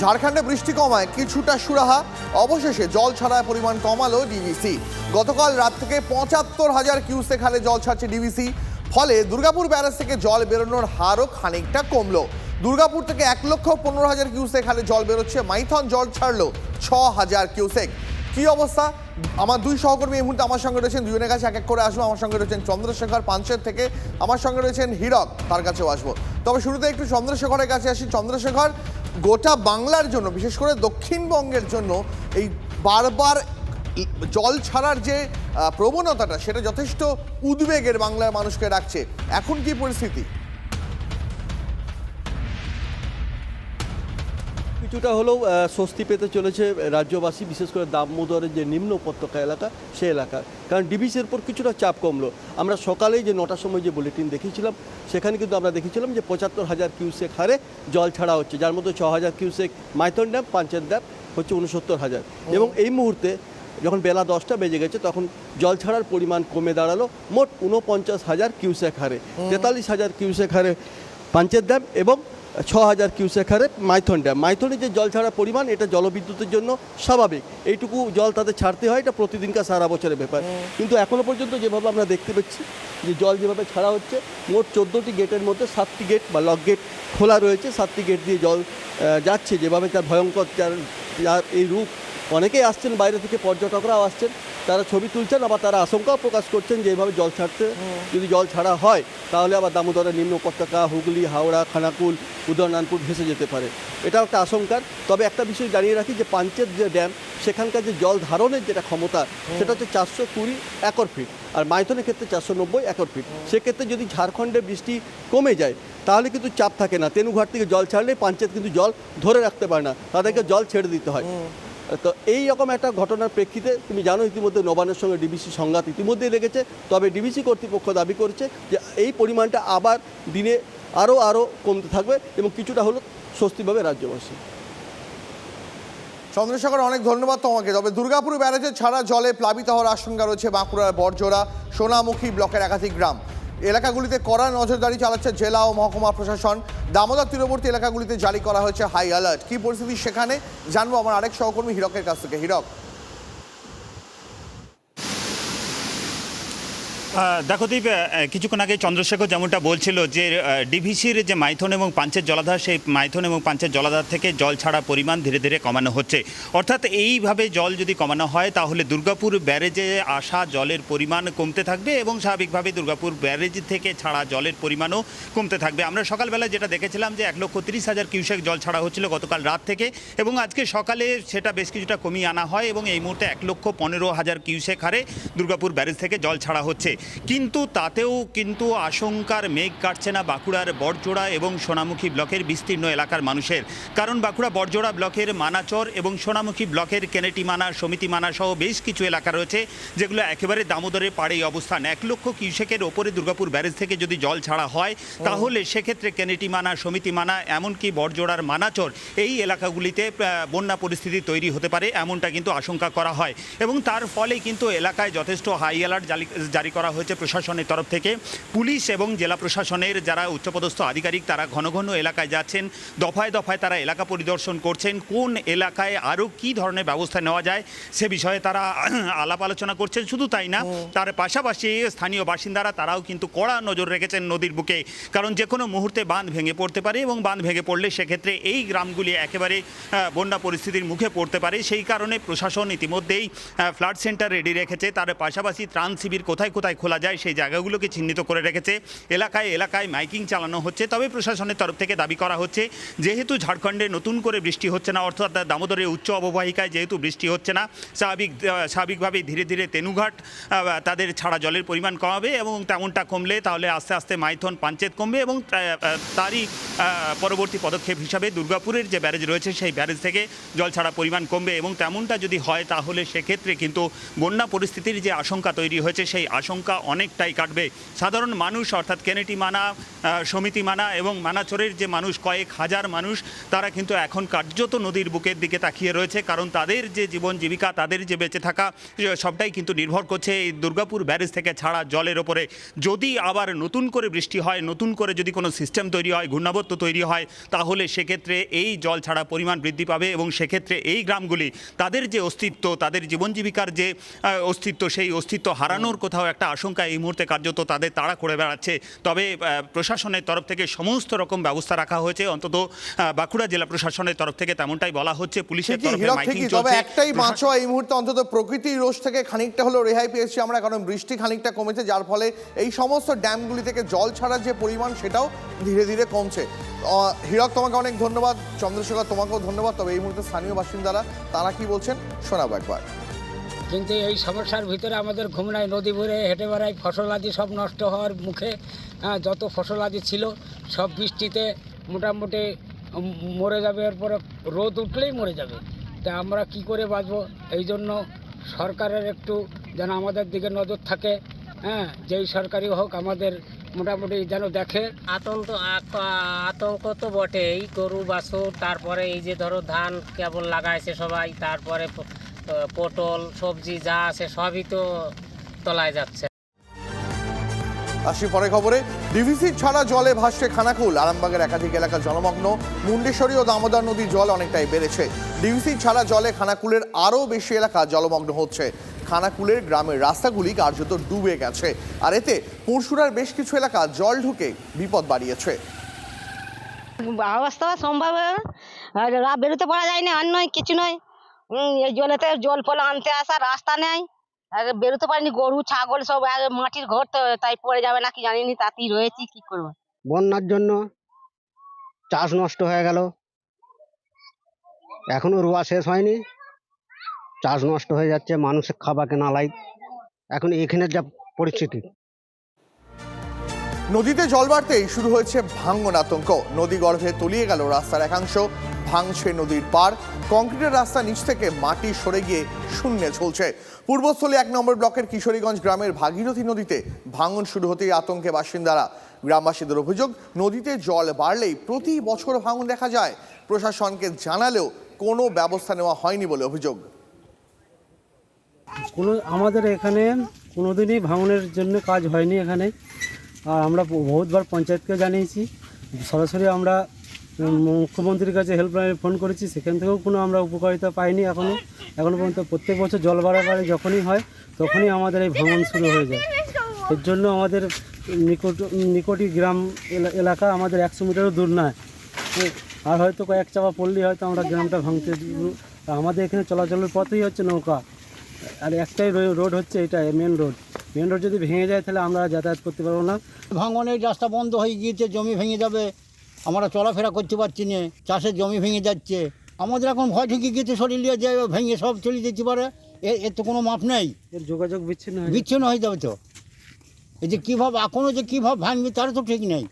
ঝাড়খণ্ডে বৃষ্টি কমায় কিছুটা সুরাহা। অবশেষে জল ছাড়ার পরিমাণ কমালো ডিভিসি গতকাল রাত থেকে পঁচাত্তর হাজার কিউসেক হারে জল ছাড়ছে ডিভিসি ফলে দুর্গাপুর ব্যারাজ থেকে জল বেরোনোর হারও খানিকটা কমলো। দুর্গাপুর থেকে এক লক্ষ পনেরো হাজার কিউসেক হারে জল বেরোচ্ছে। মাইথন জল ছাড়লো ছ হাজার কিউসেক। কি অবস্থা? আমার দুই সহকর্মী এই মুহূর্তে আমার সঙ্গে রয়েছেন। দুজনের কাছে এক এক করে আসব। আমার সঙ্গে রয়েছেন চন্দ্রশেখর পাঞ্চের থেকে। আমার সঙ্গে রয়েছেন হীরক। তার কাছেও আসব। তবে শুরুতে একটু চন্দ্রশেখরের কাছে আসি। চন্দ্রশেখর গোটা বাংলার জন্য, বিশেষ করে দক্ষিণবঙ্গের জন্য এই বারবার জল ছাড়ার যে প্রবণতাটা, সেটা যথেষ্ট উদ্বেগের বাংলার মানুষকে রাখছে। এখন কি পরিস্থিতি? কিছুটা হলেও স্বস্তি পেতে চলেছে রাজ্যবাসী বিশেষ করে দামোদরের যে নিম্ন উপত্যকা এলাকা সে এলাকা। কারণ ডিবিসির উপর কিছুটা চাপ কমলো। আমরা সকালেই যে নটার সময় যে বুলেটিন দেখিয়েছিলাম সেখানে কিন্তু আমরা দেখেছিলাম যে পঁচাত্তর হাজার কিউসেক হারে জল ছাড়া হচ্ছে যার মধ্যে ছ হাজার cusec Maithon dam Panchet dam হচ্ছে উনসত্তর হাজার। এবং এই মুহূর্তে যখন বেলা দশটা বেজে গেছে তখন জল ছাড়ার পরিমাণ কমে দাঁড়াল মোট উনপঞ্চাশ হাজার কিউসেক হারে তেতাল্লিশ হাজার কিউসেক হারে পাঞ্চেত ড্যাম এবং ছ হাজার কিউসেক হারে মাইথন ড্যাম। মাইথনে যে জল ছাড়ার পরিমাণ এটা জলবিদ্যুতের জন্য স্বাভাবিক। এইটুকু জল তাদের ছাড়তে হয় এটা প্রতিদিনকার সারা বছরের ব্যাপার। কিন্তু এখনও পর্যন্ত যেভাবে আমরা দেখতে পাচ্ছি যে জল যেভাবে ছাড়া হচ্ছে মোট চোদ্দোটি গেটের মধ্যে সাতটি গেট বা লক গেট খোলা রয়েছে। সাতটি গেট দিয়ে জল যাচ্ছে। যেভাবে তার ভয়ঙ্কর তার যার এই রূপ অনেকেই আসছেন বাইরে থেকে পর্যটকরাও আসছেন তারা ছবি তুলছেন আবার তারা আশঙ্কাও প্রকাশ করছেন যে এইভাবে জল ছাড়তে যদি জল ছাড়া হয় তাহলে আবার দামোদরের নিম্ন উপত্যকা হুগলি হাওড়া খানাকুল উদয়নানপুর ভেসে যেতে পারে। এটাও একটা আশঙ্কার। তবে একটা বিষয় জানিয়ে রাখি যে পাঞ্চের যে ড্যাম সেখানকার যে জল ধারণের যেটা ক্ষমতা সেটা হচ্ছে চারশো কুড়ি একর ফিট আর মাইথনের ক্ষেত্রে চারশো নব্বই একর ফিট। সেক্ষেত্রে যদি ঝাড়খণ্ডে বৃষ্টি কমে যায় তাহলে কিন্তু চাপ থাকে না। তেনুঘাট থেকে জল ছাড়লে পাঞ্চেত কিন্তু জল ধরে রাখতে পারে না। তাদেরকে জল ছেড়ে দিতে হয়। তো এই রকম একটা ঘটনার প্রেক্ষিতে তুমি জানো ইতিমধ্যে নবানের সঙ্গে ডিবিসি সংঘাত ইতিমধ্যেই লেগেছে। তবে ডিবিসি কর্তৃপক্ষ দাবি করছে যে এই পরিমাণটা আবার দিনে আরও আরও কমতে থাকবে এবং কিছুটা হলো স্বস্তি পাবে রাজ্যবাসী। চন্দ্রশেখর, অনেক ধন্যবাদ তোমাকে। তবে দুর্গাপুর ব্যারাজে ছাড়া জলে প্লাবিত হওয়ার আশঙ্কা রয়েছে বাঁকুড়ার বরজোড়া সোনামুখী ব্লকের একাধিক গ্রাম। এলাকাগুলিতে কড়া নজরদারি চালাচ্ছে জেলা ও মহকুমা প্রশাসন। দামোদর তীরবর্তী এলাকাগুলিতে জারি করা হয়েছে হাই অ্যালার্ট কি পরিস্থিতি সেখানে? জানব আমার আরেক সহকর্মী হিরকের কাছ থেকে। হীরক। দেখো দীপ কিছুক্ষণ আগে চন্দ্রশেখর যেমনটা বলছিল যে ডিভিসির যে মাইথন এবং পাঞ্চের জলাধার, সেই মাইথন এবং পাঞ্চের জলাধার থেকে জল ছাড়া পরিমাণ ধীরে ধীরে কমানো হচ্ছে। অর্থাৎ এইভাবে জল যদি কমানো হয়, তাহলে দুর্গাপুর ব্যারেজে আসা জলের পরিমাণ কমতে থাকবে এবং স্বাভাবিকভাবে দুর্গাপুর ব্যারেজ থেকে ছাড়া জলের পরিমাণও কমতে থাকবে। আমরা সকালবেলা যেটা দেখেছিলাম যে, এক লক্ষ তিরিশ হাজার কিউসেক জল ছাড়া হচ্ছিল গতকাল রাত থেকে এবং আজকে সকালে সেটা বেশ কিছুটা কমিয়ে আনা হয় এবং এই মুহূর্তে এক লক্ষ পনেরো হাজার কিউসেক হারে দুর্গাপুর ব্যারেজ থেকে জল ছাড়া হচ্ছে। কিন্তু তাতেও কিন্তু আশঙ্কার মেঘ কাটছে না বাঁকুড়ার বড়জোড়া এবং সোনামুখী ব্লকের বিস্তীর্ণ এলাকার মানুষের। কারণ বাঁকুড়া বড়জোড়া ব্লকের মানাচর এবং সোনামুখী ব্লকের কেনেটি মানা সমিতি মানা সহ বেশ কিছু এলাকা রয়েছে যেগুলো একেবারে দামোদরের পাড়েই অবস্থান। এক লক্ষ কিউসেকের ওপরে দুর্গাপুর ব্যারেজ থেকে যদি জল ছাড়া হয় তাহলে সেক্ষেত্রে কেনেটি মানা সমিতি মানা এমনকি বড়জোড়ার মানাচর এই এলাকাগুলিতে বন্যা পরিস্থিতি তৈরি হতে পারে এমনটা কিন্তু আশঙ্কা করা হয়। এবং তার ফলে কিন্তু এলাকায় যথেষ্ট হাই অ্যালার্ট জারি- জারি করা হয়েছে প্রশাসনের তরফ থেকে। পুলিশ এবং জেলা প্রশাসনের যারা উচ্চপদস্থ আধিকারিক তারা ঘন ঘন এলাকায় যাচ্ছেন। দফায় দফায় তারা এলাকা পরিদর্শন করছেন। কোন এলাকায় আরও কি ধরনের ব্যবস্থা নেওয়া যায় সে বিষয়ে তারা আলাপ আলোচনা করছেন। শুধু তাই না তার পাশাপাশি স্থানীয় বাসিন্দারা তারাও কিন্তু কড়া নজর রেখেছেন নদীর বুকে। কারণ যে কোনো মুহূর্তে বাঁধ ভেঙে পড়তে পারে এবং বাঁধ ভেঙে পড়লে সেক্ষেত্রে এই গ্রামগুলি একেবারে বন্যা পরিস্থিতির মুখে পড়তে পারে। সেই কারণে প্রশাসন ইতিমধ্যেই ফ্লাড সেন্টার রেডি রেখেছে। তার পাশাপাশি ত্রাণ শিবির কোথায় কোথায় খোলা যায়, সেই জায়গাগুলোকে চিহ্নিত করে রেখেছে। এলাকায় এলাকায় মাইকিং চালানো হচ্ছে, তবে প্রশাসনের তরফ থেকে দাবি করা হচ্ছে, যেহেতু ঝাড়খণ্ডে নতুন করে বৃষ্টি হচ্ছে না, অর্থাৎ দামোদরের উচ্চ অববাহিকায় যেহেতু বৃষ্টি হচ্ছে না, স্বাভাবিক, স্বাভাবিকভাবেই ধীরে ধীরে তেনুঘাট তাদের ছাড়া জলের পরিমাণ কমাবে এবং তেমনটা কমলে তাহলে আস্তে আস্তে মাইথন পাঞ্চেত কমবে এবং তারই পরবর্তী পদক্ষেপ হিসাবে দুর্গাপুরের যে ব্যারেজ রয়েছে, সেই ব্যারেজ থেকে জল ছাড়া পরিমাণ কমবে এবং তেমনটা যদি হয়, তাহলে সেক্ষেত্রে কিন্তু বন্যা পরিস্থিতির যে আশঙ্কা তৈরি হয়েছে, সেই আশঙ্কা আশঙ্কা অনেকটাই কাটবে। সাধারণ মানুষ অর্থাৎ কেনেটি মানা সমিতি মানা এবং মানাচরের যে মানুষ, কয়েক হাজার মানুষ, তারা কিন্তু এখন কার্যত নদীর বুকের দিকে তাকিয়ে রয়েছে। কারণ তাদের যে জীবন জীবিকা, তাদের যে বেঁচে থাকা সবটাই কিন্তু নির্ভর করছে এই দুর্গাপুর ব্যারেজ থেকে ছাড়া জলের ওপরে। যদি আবার নতুন করে বৃষ্টি হয়, নতুন করে যদি কোনো সিস্টেম তৈরি হয়, ঘূর্ণাবর্ত তৈরি হয়, তাহলে সেক্ষেত্রে এই জল ছাড়া পরিমাণ বৃদ্ধি পাবে এবং সেক্ষেত্রে এই গ্রামগুলি, তাদের যে অস্তিত্ব, তাদের জীবন জীবিকার যে অস্তিত্ব, সেই অস্তিত্ব হারানোর কোথাও একটা আশঙ্কা এই মুহূর্তে কার্যত তাদের তাড়া করে বেড়াচ্ছে। তবে প্রশাসনের তরফ থেকে সমস্ত রকম ব্যবস্থা রাখা হয়েছে। অন্তত বাঁকুড়া জেলা প্রশাসনের তরফ থেকে তেমনটাই বলা হচ্ছে। পুলিশের তরফে মাইকিং চলছে। একটাই মাছও এই মুহূর্তে অন্তত প্রকৃতির রোষ থেকে খানিকটা হলেও রেহাই পেয়েছি আমরা কারণ বৃষ্টি খানিকটা কমেছে যার ফলে এই সমস্ত ড্যামগুলি থেকে জল ছাড়ার যে পরিমাণ সেটাও ধীরে ধীরে কমছে। হীরক তোমাকে অনেক ধন্যবাদ। চন্দ্রশেখর তোমাকেও ধন্যবাদ। তবে এই মুহূর্তে স্থানীয় বাসিন্দারা তারা কি বলছেন শোনাবো একবার। কিন্তু এই সমস্যার ভিতরে আমাদের ঘুম নাই নদী ভরে হেঁটে বেড়াই ফসল আদি সব নষ্ট হওয়ার মুখে হ্যাঁ, যত ফসল আদি ছিল সব বৃষ্টিতে মোটামুটি মরে যাবে এরপরে রোদ উঠলেই মরে যাবে। তা আমরা কি করে বাঁচবো? এই জন্য সরকারের একটু যেন আমাদের দিকে নজর থাকে হ্যাঁ যেই সরকারি হোক আমাদের মোটামুটি যেন দেখে। আতঙ্ক আতঙ্ক তো বটেই গরু বাছুর তারপরে এই যে ধরো ধান কেবল লাগাইছে সবাই তারপরে পটল সবজি যা আছে সবই তো তলায় যাচ্ছে। আসি পরে খবরে। ডিভিসি ছাড়া জলে ভাসছে খানাকুল আরামবাগের একাধিক এলাকা জলমগ্ন। মুন্ডেশ্বরী ও দামোদর নদীর জল অনেকটাই বেড়েছে। ডিভিসি ছাড়া জলে খানাকুলের আরও বেশি এলাকা জলমগ্ন হচ্ছে। খানাকুলের গ্রামের রাস্তাগুলি কার্যত ডুবে গেছে। আর এতে পরশুরার বেশ কিছু এলাকা জল ঢুকে বিপদ বাড়িয়েছে। অবস্থা সম্ভব না। রা- বেরোতে পারা যায় না। আর নয় কিছু নয়। এই জলেতে জল ফল আনতে আসা রাস্তা নেই। আর বেরোতে পারিনি গরু ছাগল সব মাটির ঘর তো তাই পড়ে যাবে নাকি জানিনি তাতেই রয়েছি কি করব? বন্যার জন্য চাষ নষ্ট হয়ে গেল। এখনও রোয়া শেষ হয়নি। চাষ নষ্ট হয়ে যাচ্ছে মানুষের খাবারকে নালাই এখন এখানে যা পরিস্থিতি। নদীতে জল বাড়তেই শুরু হয়েছে ভাঙ্গন আতঙ্ক। নদী গর্ভে তলিয়ে গেল রাস্তার একাংশ। ভাঙছে নদীর পার কংক্রিটের রাস্তা নিচ থেকে মাটি সরে গিয়ে শূন্যে চলছে পূর্বস্থলী এক নম্বর ব্লকের কিশোরীগঞ্জ গ্রামের ভাগীরথী নদীতে ভাঙন শুরু হতেই আতঙ্কে বাসিন্দারা। গ্রামবাসীদের অভিযোগ, নদীতে জল বাড়লেই প্রতি বছর ভাঙন দেখা যায়। প্রশাসনকে জানালেও কোনো ব্যবস্থা নেওয়া হয়নি বলে অভিযোগ। কোনো, আমাদের এখানে কোনোদিনই ভাঙনের জন্য কাজ হয়নি এখানে। আর আমরা বহুতবার পঞ্চায়েতকে জানিয়েছি। সরাসরি আমরা মুখ্যমন্ত্রীর কাছে হেল্পলাইনে ফোন করেছি, সেখান থেকেও কোনো আমরা উপকারিতা পাইনি এখনও এখনও পর্যন্ত প্রত্যেক বছর জল বাড়াবাড়ি যখনই হয়, তখনই আমাদের এই ভাঙন শুরু হয়ে যায়। এর জন্য আমাদের নিকট নিকটই গ্রাম এলা- এলাকা আমাদের একশো মিটারও দূর নয়। আর হয়তো কয়েক চাপা পড়লেই হয়তো আমরা গ্রামটা ভাঙতে আমাদের এখানে চলাচলের পথেই হচ্ছে নৌকা। আর একটাই রোড হচ্ছে এটা মেন রোড মেন রোড যদি ভেঙে যায় তাহলে আমরা যাতায়াত করতে পারব না। ভাঙনের রাস্তা বন্ধ হয়ে গিয়েছে, জমি ভেঙে যাবে। আমরা চলাফেরা করতে পারছি না চাষের জমি ভেঙে যাচ্ছে। আমাদের এখন ভয় ঢুকে গেছে শরীর নিয়ে যে ভেঙে সব চলে যেতে পারে। এর এর তো কোনো মাপ নেই। এর যোগাযোগ বিচ্ছিন্ন হয়ে বিচ্ছিন্ন হয়ে যাবে তো। এই যে কীভাবে এখনও যে কীভাবে ভাঙবে তারও তো ঠিক নেই।